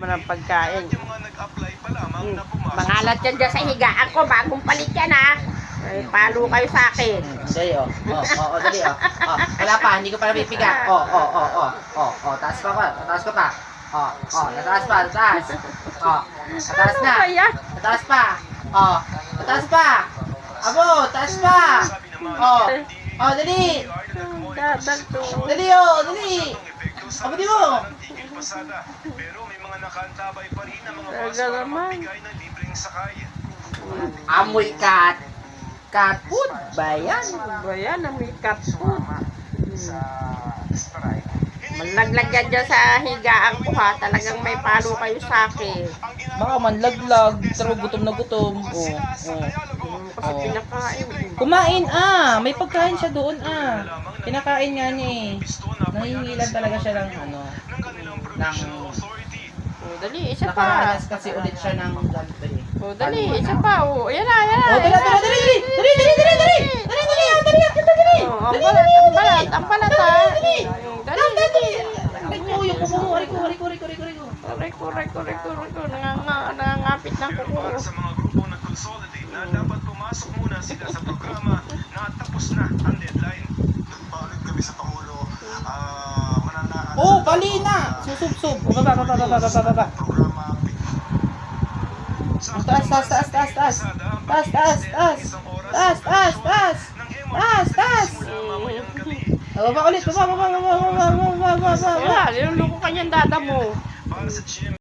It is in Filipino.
Naman ang pagkain. Yung mga nag-apply pa lamang na pumasok Mangalat yan dyan sa higaan ko. Bagong palit yan ha. Ay, palo kayo sa akin. Dali, oh. Oh, oh, oh, dali, oh. Oh, wala pa, hindi ko pa napipigat. Oh, oh, oh, oh. Oh, oh, taas pa pa, taas ko pa. Oh, oh, nataas pa, nataas. Oh, nataas na. Ano? Nataas pa. Oh, nataas pa. Abo, taas pa. Oh, oh, dali. Dali, oh, dali. Abo, di mo. Pasada. Pero may mga nakaantabay pa rin ang mga bus para magbigay ng libreng sakay. Amoy cat. Cat food ba yan? Ba yan? Amoy cat food. Sa strike. Malaglag yan dyan sa higaan ko ha. Talagang may palo kayo sa akin. Baka man laglag, pero gutom na gutom. Oh, oh. Kasi pinakain. Kumain ah, may pagkain siya doon ah. Kinakain nga niya eh. Nangingilan talaga siya ng ano, ng. Oh, dali, isa pa. nakaranas kasi ulit siya ng ganito eh. Oh, dali, isa pa. Oh, ayan na, ayan na. Oh, dali, dali, dali, dali, dali, dali, dali, dali, dali, dali, ah, dali, ah, dali, dali. Oh, ang balat, ang balat, ang balat ha. Dali, Dali, dali. Aray ko, yung kuko mo, aray ko, aray ko, aray ko, aray ko, aray ko. Aray ko, aray ko, aray ko, Nangangapit ng kuko. sa mga grupo nag-consolidate na dapat pumasok muna sila sa programa na tapos na ang deadline. Nagpalit kami sa Pangulo, ah, mananaan Oh, bali na. Susubsob. Oh, baba, baba, baba, baba, baba. taas, taas, taas, taas, taas. Taas, taas, taas. Taas, taas, taas. Taas, taas. Baba ulit, baba, baba, baba, baba, baba, baba, baba. Wala, niluluko ka niyan dada mo. Para sa GM